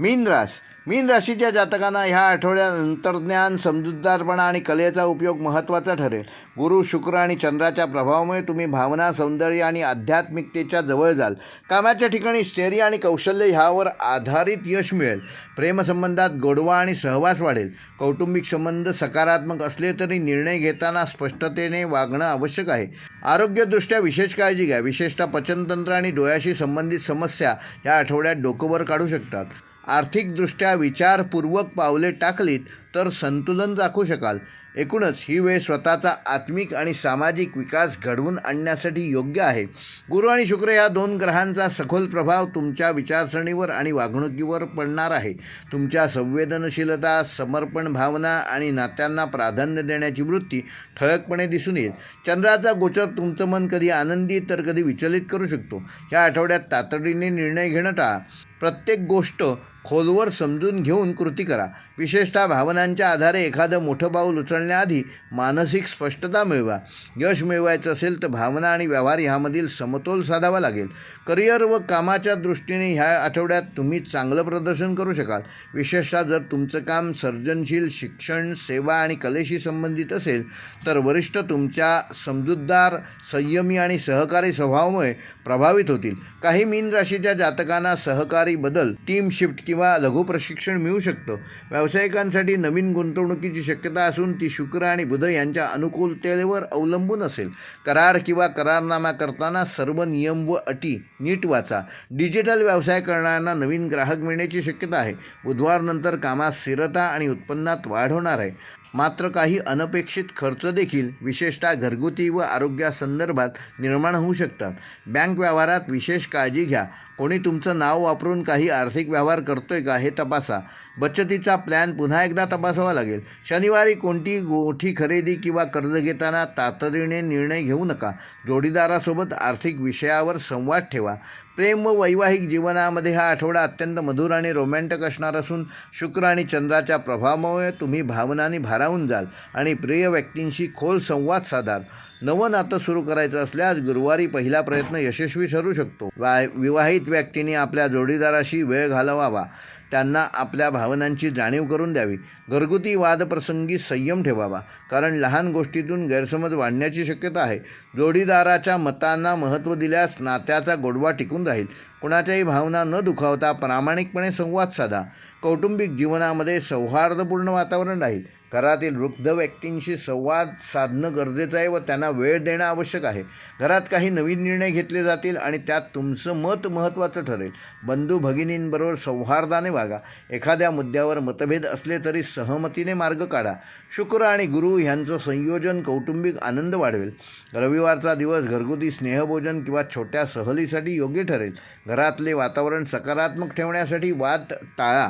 मीन रास मीन राशीच्या जातकांना ह्या आठवड्यात अंतर्ज्ञान समजूतदारपणा आणि कलेचा उपयोग महत्त्वाचा ठरेल. गुरु शुक्र आणि चंद्राच्या प्रभावामुळे तुम्ही भावना सौंदर्य आणि आध्यात्मिकतेच्या जवळ जाल. कामाच्या ठिकाणी स्थैर्य आणि कौशल्य ह्यावर आधारित यश मिळेल. प्रेमसंबंधात गोडवा आणि सहवास वाढेल. कौटुंबिक संबंध सकारात्मक असले तरी निर्णय घेताना स्पष्टतेने वागणं आवश्यक आहे. आरोग्यदृष्ट्या विशेष काळजी घ्या. विशेषतः पचनतंत्र आणि डोळ्याशी संबंधित समस्या या आठवड्यात डोकंवर काढू शकतात. आर्थिकदृष्ट्या विचारपूर्वक पावले टाकलीत तर संतुलन राखू शकाल. एकूणच ही वेळ स्वतःचा आत्मिक आणि सामाजिक विकास घडवून आणण्यासाठी योग्य आहे. गुरु आणि शुक्र या दोन ग्रहांचा सखोल प्रभाव तुमच्या विचारसरणीवर आणि वागणुकीवर पडणार आहे. तुमच्या संवेदनशीलता समर्पण भावना आणि नात्यांना प्राधान्य देण्याची वृत्ती ठळकपणे दिसून येईल. चंद्राचा गोचर तुमचं मन कधी आनंदी तर कधी विचलित करू शकतो. या आठवड्यात तातडीने निर्णय घेणं टाळा. प्रत्येक गोष्ट खोलवर समजून घेऊन कृती करा. विशेषतः भावनांच्या आधारे एखादं मोठं पाऊल उचलण्याआधी मानसिक स्पष्टता मिळवा. यश मिळवायचं असेल तर भावना आणि व्यवहार ह्यामधील समतोल साधावा लागेल. करिअर व कामाच्या दृष्टीने ह्या आठवड्यात तुम्ही चांगलं प्रदर्शन करू शकाल. विशेषतः जर तुमचं काम सर्जनशील शिक्षण सेवा आणि कलेशी संबंधित असेल तर वरिष्ठ तुमच्या समजूतदार संयमी आणि सहकारी स्वभावामुळे प्रभावित होतील. काही मीन राशीच्या जातकांना सहकारी बदल टीम शिफ्ट किंवा लघु प्रशिक्षण मिळू शकतं. व्यावसायिकांसाठी नवीन गुंतवणुकीची शक्यता असून ती शुक्र आणि बुध यांच्या अनुकूलतेवर अवलंबून असेल. करार किंवा करारनामा करताना सर्व नियम व अटी नीट वाचा. डिजिटल व्यवसाय करणाऱ्यांना नवीन ग्राहक मिळण्याची शक्यता आहे. बुधवारनंतर कामात स्थिरता आणि उत्पन्नात वाढ होणार आहे. मात्र काही अनपेक्षित खर्च देखील विशेषतः घरगुती व आरोग्यासंदर्भात निर्माण होऊ शकतात. बँक व्यवहारात विशेष काळजी घ्या. कोणी तुमचं नाव वापरून काही आर्थिक व्यवहार करतोय का हे तपासा. बचतीचा प्लॅन पुन्हा एकदा तपासावा लागेल. शनिवारी कोणती गोठी खरेदी किंवा कर्ज घेताना तातडीने निर्णय घेऊ नका. जोडीदारासोबत आर्थिक विषयावर संवाद ठेवा. प्रेम व वैवाहिक जीवनामध्ये हा आठवडा अत्यंत मधुर आणि रोमॅन्टिक असणार असून शुक्र आणि चंद्राच्या प्रभावामुळे तुम्ही भावनांनी भारावून जाल. आणि प्रिय व्यक्तींशी खोल संवाद साधाल. नवं नातं सुरू करायचं असल्यास गुरुवारी पहिला प्रयत्न यशस्वी ठरू शकतो. वा विवाहित व्यक्तीने आपल्या जोडीदाराशी वेळ घालवावा. त्यांना आपल्या भावनांची जाणीव करून द्यावी. घरगुती वादप्रसंगी संयम ठेवावा. कारण लहान गोष्टीतून गैरसमज वाढण्याची शक्यता आहे. जोडीदाराच्या मतांना महत्त्व दिल्यास नात्याचा गोडवा टिकून राहील. कुणाच्याही भावना न दुखावता प्रामाणिकपणे संवाद साधा. कौटुंबिक जीवनामध्ये सौहार्दपूर्ण वातावरण राहील. घरातील वृद्ध व्यक्तींशी संवाद साधणं गरजेचं आहे व त्यांना वेळ देणं आवश्यक आहे. घरात काही नवीन निर्णय घेतले जातील आणि त्यात तुमचं मत महत्त्वाचं ठरेल. बंधू भगिनींबरोबर सौहार्दाने वागा. एखाद्या मुद्द्यावर मतभेद असले तरी सहमतीने मार्ग काढा. शुक्र आणि गुरु ह्यांचं संयोजन कौटुंबिक आनंद वाढवेल. रविवारचा दिवस घरगुती स्नेहभोजन किंवा छोट्या सहलीसाठी योग्य ठरेल. घरातले वातावरण सकारात्मक ठेवण्यासाठी वाद टाळा.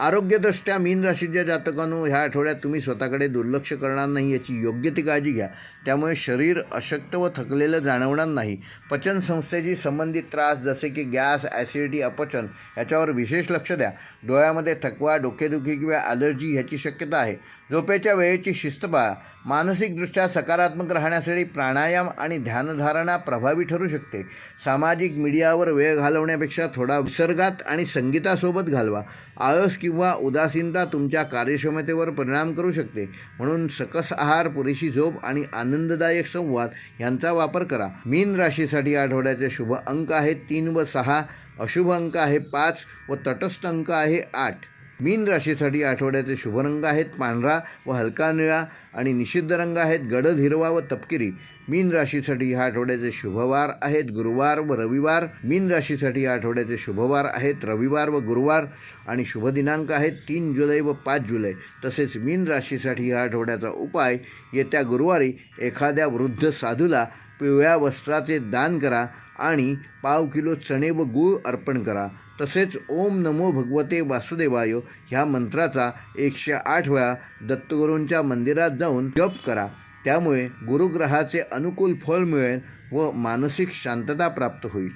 आरोग्यदृष्ट्या मीन राशीच्या जातकांनो ह्या आठवड्यात तुम्ही स्वतःकडे दुर्लक्ष करणार नाही याची योग्य ती काळजी घ्या. त्यामुळे शरीर अशक्त व थकलेलं जाणवणार नाही. पचनसंस्थेशी संबंधित त्रास जसे की गॅस ॲसिडिटी अपचन याच्यावर विशेष लक्ष द्या. डोळ्यामध्ये थकवा डोकेदुखी किंवा ॲलर्जी ह्याची शक्यता आहे. झोपेच्या वेळेची शिस्त पाळा मानसिकदृष्ट्या सकारात्मक राहण्यासाठी प्राणायाम आणि ध्यानधारणा प्रभावी ठरू शकते. सामाजिक मीडियावर वेळ घालवण्यापेक्षा थोडा विसर्गात आणि संगीतासोबत घालवा. आळस किंवा उदासीनता तुमच्या कार्यक्षमतेवर परिणाम करू शकते. म्हणून सकस आहार पुरेशी झोप आणि आनंददायक संवाद यांचा वापर करा. मीन राशीसाठी आठवड्याचे शुभ अंक आहेत तीन व सहा. अशुभ अंक आहे पाच व तटस्थ अंक आहे आठ. मीन राशीसाठी आठवड्याचे शुभ रंग आहेत पांढरा व हलका निळा आणि निषिद्ध रंग आहेत गडद हिरवा व तपकिरी. मीन राशीसाठी ह्या आठवड्याचे शुभवार आहेत गुरुवार व रविवार. मीन राशीसाठी या आठवड्याचे शुभवार आहेत रविवार व गुरुवार आणि शुभ दिनांक आहेत तीन जुलै व पाच जुलै. तसेच मीन राशीसाठी ह्या आठवड्याचा उपाय येत्या गुरुवारी एखाद्या वृद्ध साधूला पिवळ्या वस्त्राचे दान करा आणि पाव किलो चणे व गूळ अर्पण करा. तसेच ओम नमो भगवते वासुदेवाय ह्या मंत्राचा एकशे आठ वेळा दत्तगुरूंच्या मंदिरात जाऊन जप करा. त्यामुळे गुरुग्रहाचे अनुकूल फळ मिळेल व मानसिक शांतता प्राप्त होईल.